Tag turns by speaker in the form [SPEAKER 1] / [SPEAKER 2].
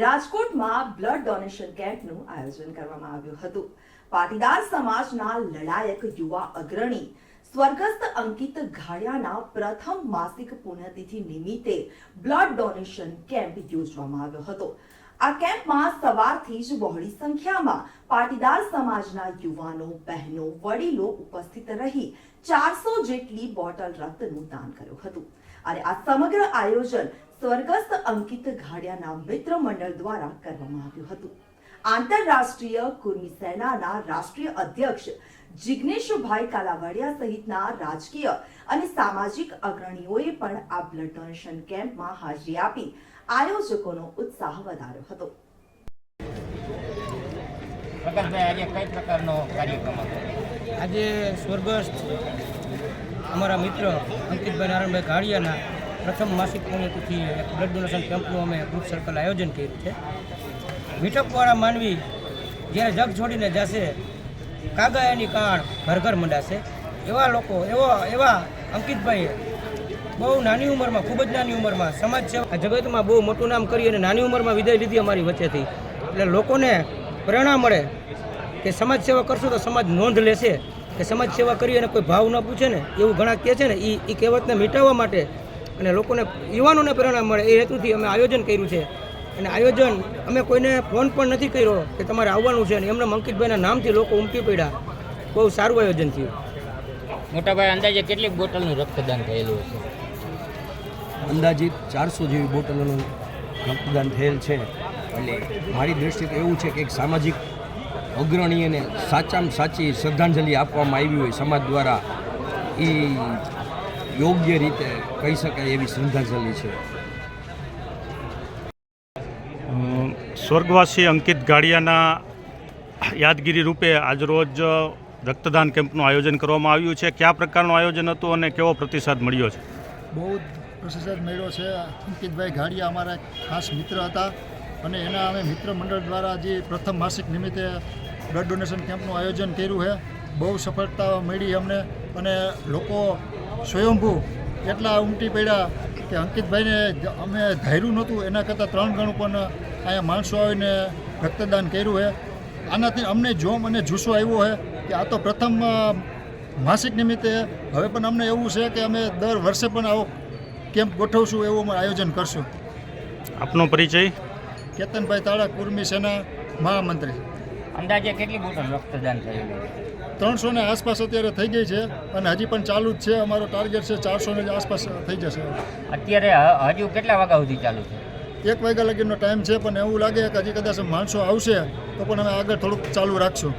[SPEAKER 1] રાજકોટમાં blood donation કેમ્પનું આયોજન કરવામાં આવ્યું હતું. પાટીદાર સમાજના લડાયક યુવા અગ્રણી સ્વર્ગસ્થ અંકિત ઘાડિયાના પ્રથમ માસિક પુણ્યતિથિ નિમિત્તે બ્લડ ડોનેશન કેમ્પ યોજવામાં આવ્યો હતો. આ કેમ્પમાં સવારથી જ બહોળી સંખ્યામાં પાટીદાર સમાજના યુવાનો, બહેનો, વડીલો ઉપસ્થિત રહી ચારસો જેટલી બોટલ રક્તનું દાન કર્યું હતું. અને આ સમગ્ર આયોજન સ્વર્ગસ્થ અંકિત ઘાડિયાના મિત્ર મંડળ દ્વારા કરવામાં આવ્યું હતું. આંતરરાષ્ટ્રીય કુર્મી સેનાના રાષ્ટ્રીય અધ્યક્ષ જિગ્નેશભાઈ કાલાવાડિયા સહિતના રાજકીય અને સામાજિક અગ્રણીઓએ પણ આ બ્લડ ડોનેશન કેમ્પમાં હાજરી આપી આયોજકોનો ઉત્સાહ વધાર્યો હતો.
[SPEAKER 2] આજે કઈ પ્રકારનો કાર્યક્રમ હતો?
[SPEAKER 3] આજે સ્વર્ગસ્થ અમારા મિત્ર અંકિતભાઈ નારાયણભાઈ ઘાડિયાના પ્રથમ માસિક પુણ્યતિથિ એક બ્લડ ડોનેશન કેમ્પનું અમે ગ્રુપ સર્કલ આયોજન કર્યું છે. મીઠપવાળા માનવી જ્યારે જગ છોડીને જશે કાગાયાની કાણ ઘર ઘર મંડાશે. એવા લોકો એવો એવા અંકિતભાઈએ બહુ નાની ઉંમરમાં, ખૂબ જ નાની ઉંમરમાં સમાજ સેવા જગતમાં બહુ મોટું નામ કરી અને નાની ઉંમરમાં વિદાય લીધી અમારી વચ્ચેથી. એટલે લોકોને પ્રેરણા મળે કે સમાજ સેવા કરશો તો સમાજ નોંધ લેશે કે સમાજ સેવા કરી અને કોઈ ભાવ ન પૂછે ને, એવું ઘણા કહે છે ને એ એ કહેવતને મિટાવવા માટે અને લોકોને, યુવાનોને પ્રેરણા મળે. એ હેતુથી અમે આયોજન કર્યું છે. અને આયોજન અમે કોઈને ફોન પણ નથી કર્યો કે તમારે આવવાનું છે અને એમને અંકિતભાઈના નામથી લોકો ઉમટી પડ્યા. બહુ સારું આયોજન થયું.
[SPEAKER 2] મોટાભાઈ અંદાજે કેટલીક બોટલનું રક્તદાન થયેલું હશે?
[SPEAKER 4] અંદાજિત ચારસો જેવી બોટલોનું રક્તદાન થયેલ છે. એટલે મારી દ્રષ્ટિએ એવું છે કે એક સામાજિક અગ્રણીને સાચામાં સાચી શ્રદ્ધાંજલિ આપવામાં આવી હોય સમાજ દ્વારા એ યોગ્ય રીતે કહી શકાય એવી શ્રદ્ધાંજલિ છે.
[SPEAKER 5] સ્વર્ગવાસી અંકિત ગાડિયાના યાદગીરી રૂપે આજરોજ રક્તદાન કેમ્પનું આયોજન કરવામાં આવ્યું છે. કયા પ્રકારનું આયોજન હતું અને કેવો પ્રતિસાદ મળ્યો છે?
[SPEAKER 6] બહુ પ્રતિસાદ મળ્યો છે. અંકિતભાઈ ઘાડિયા અમારા ખાસ મિત્ર હતા અને એના અમે મિત્ર મંડળ દ્વારા જે પ્રથમ માસિક નિમિત્તે બ્લડ ડોનેશન કેમ્પનું આયોજન કર્યું છે. બહુ સફળતા મળી અમને અને લોકો સ્વયંભૂ એટલા ઉમટી પડ્યા કે અંકિતભાઈને અમે ધાર્યું નહોતું. એના કરતાં ત્રણ ગણું પણ અહીંયા માણસો આવીને રક્તદાન કર્યું છે. આનાથી અમને જોમ અને જુસ્સો આવ્યો છે. કે આ તો પ્રથમ માસિક નિમિત્તે. હવે પણ અમને એવું છે કે અમે દર વર્ષે પણ આવો કેમ્પ ગોઠવશું એવું અમે આયોજન કરશું.
[SPEAKER 5] આપનો પરિચય?
[SPEAKER 6] કેતનભાઈ તાળા કુર્મી સેના મહામંત્રી.
[SPEAKER 2] અંદાજે કેટલી બોટલ રક્તદાન થયેલું
[SPEAKER 6] ત્રણસો ને આસપાસ અત્યારે થઈ ગઈ છે અને હજી પણ ચાલુ જ છે. અમારો ટાર્ગેટ છે ચારસો ને આસપાસ થઈ જશે.
[SPEAKER 2] અત્યારે હજુ કેટલા વાગ્યા સુધી ચાલુ છે?
[SPEAKER 6] એક વાગ્યા લગીનો ટાઈમ છે પણ એવું લાગે કે હજી કદાચ માણસો આવશે તો પણ અમે આગળ થોડુંક ચાલુ રાખશું.